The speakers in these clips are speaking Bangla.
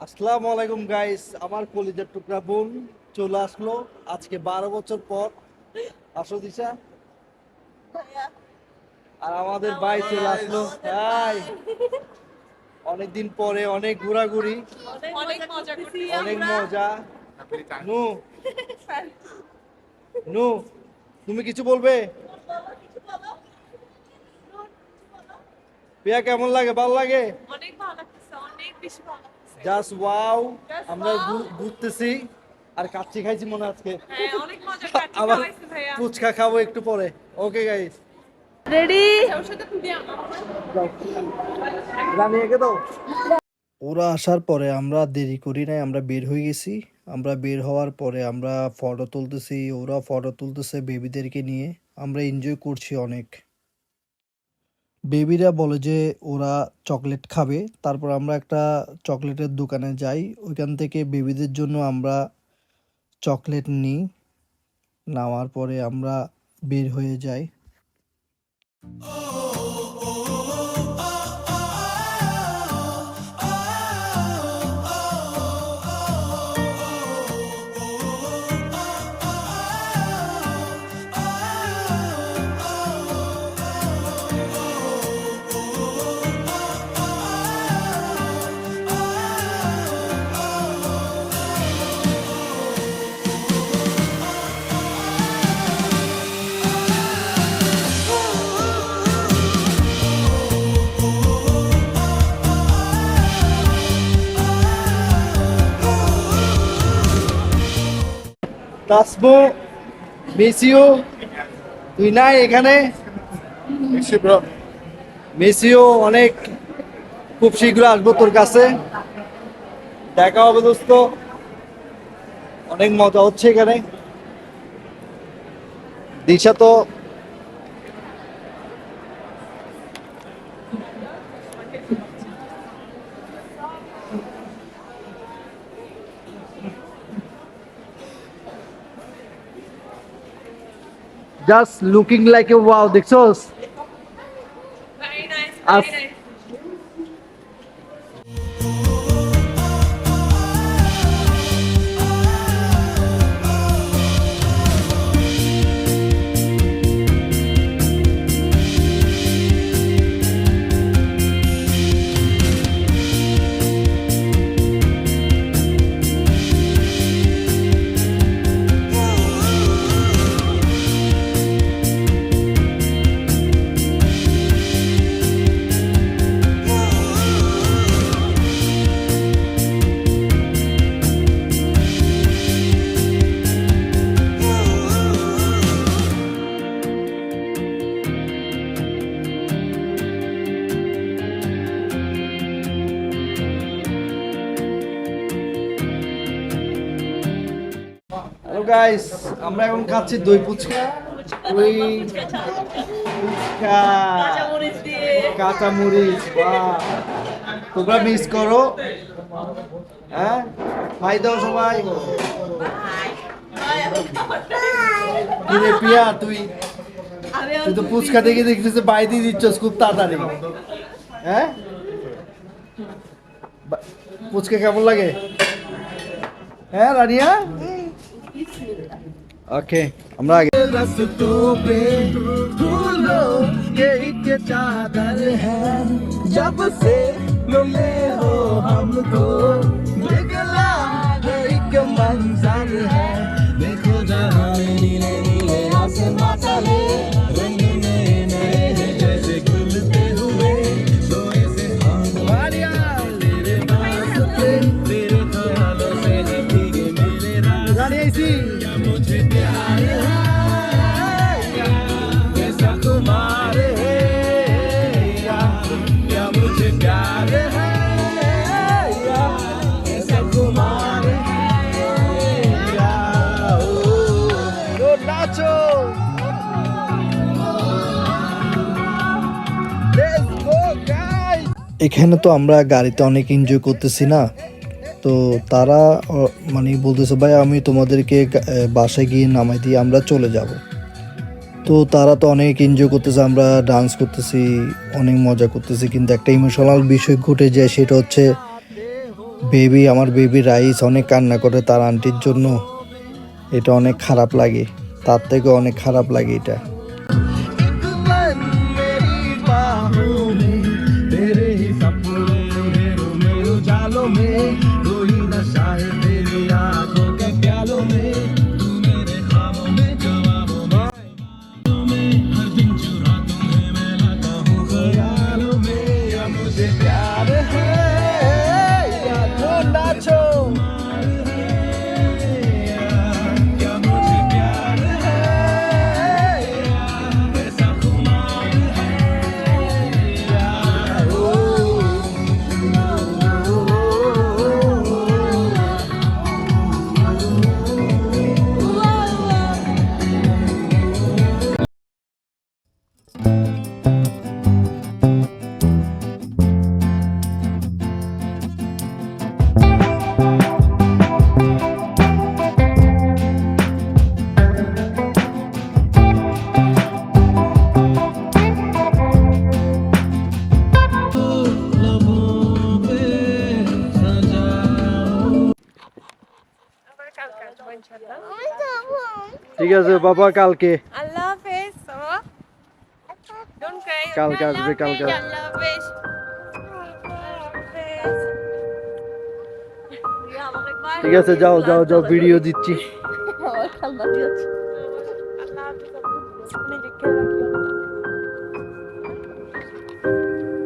আসসালামু আলাইকুম গাইস আমার কলিজার টুকরা বোন চলে আসলো। আজকে বারো বছর পর। আসো দিশা। আর আমাদের ভাই চলে আসলো। হাই অনেকদিন পরে অনেক ঘোরাঘুরি। অনেক মজা অনেক মজা। নু। নু তুমি কিছু বলবে? পিয়া কেমন লাগে? ভালো লাগে? অনেক ভালো লাগতেছে অনেক বেশি ভালো জাস্ট ওয়াও আমরা ঘুরতেছি। আর কাচ্চি খাইছি মনে আজকে। হ্যাঁ অনেক মজা কাটি আবার ফুচকা খাব একটু পরে। ওকে গাইস রেডি দাও। ওরা আসার পরে আমরা দেরি করি নাই আমরা বের হয়ে গেছি। আমরা বের হওয়ার পরে আমরা ফটো তুলতেছি ওরা ফটো তুলতেছে বেবিদেরকে নিয়ে। আমরা এনজয় করছি অনেক। বেবিরা বলে যে ওরা চকলেট খাবে। তারপর আমরা একটা চকলেটের দোকানে যাই। ওইখান থেকে বেবিদের জন্য আমরা চকলেট নিই। নেওয়ার পরে আমরা বের হয়ে যাই। তাসমো মেসিও তুই নাই এখানে? মেসিও অনেক খুব শীঘ্র আসব তোর কাছে। দেখা হবে দোস্ত। অনেক মজা হচ্ছে এখানে। দিশা তো just looking like a wow দেখছোস Guys আমরা এখন খাচ্ছি দই ফুচকা। দই ফুচকা। কাঁচা মরিচ বাহ। তোমরা মিস করো। হ্যাঁ? ভাই দাও সবাই। কিরে পিয়া তুই তুই তো ফুচকা দেখে দেখতেছে বাই দিয়ে দিচ্ছস খুব তাড়াতাড়ি। হ্যাঁ? বা- ফুচকা কেমন লাগে? হ্যাঁ রানিয়া? ओके हमरा आगे। रस्तों पे भूलो ये एक चादर है। जब से मिले हो हमको तो, निकला एक मंजर है। देखो जहाँ मेरी এখানে তো আমরা গাড়িতে অনেক এনজয় করতেছি না। তো তারা মানে বলতেছে, ভাই, আমি তোমাদেরকে বাসায় গিয়ে নামাই দিয়ে আমরা চলে যাব। তো তারা তো অনেক এনজয় করতেছে, আমরা ডান্স করতেছি, অনেক মজা করতেছি, কিন্তু একটা ইমোশনাল বিষয় ঘটে যায়, সেটা হচ্ছে বেবি আমার বেবি রাইস অনেক কান্না করে তার আন্টির জন্য। এটা অনেক খারাপ লাগে, তার থেকে অনেক খারাপ লাগে এটা। ঠিক আছে বাবা কালকে। আল্লাহ হাফেজ কালকে আসবে, কালকে আল্লাহ হাফেজ ঠিক আছে যাও যাও যাও ভিডিও দিচ্ছি।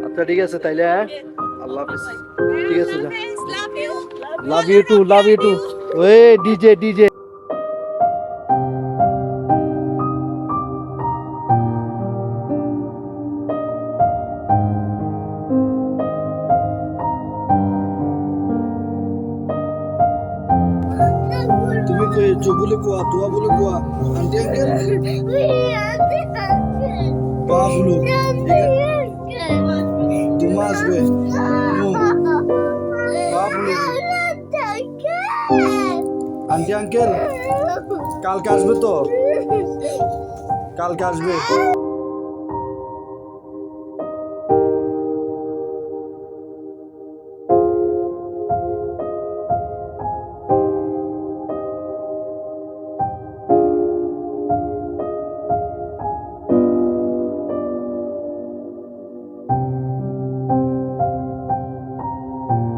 আচ্ছা ঠিক আছে তাইলে হ্যাঁ? আল্লাহ হাফিজ। ঠিক আছে যাও love you too love you too way DJ DJ তুমি जो बोले को तुआ बोले को आंटी अंकल বা বলো ঠিক আছে তুমি আসবে বা বলো আন্টি আঙ্কেল কালকে আসবে তো? কালকে আসবে।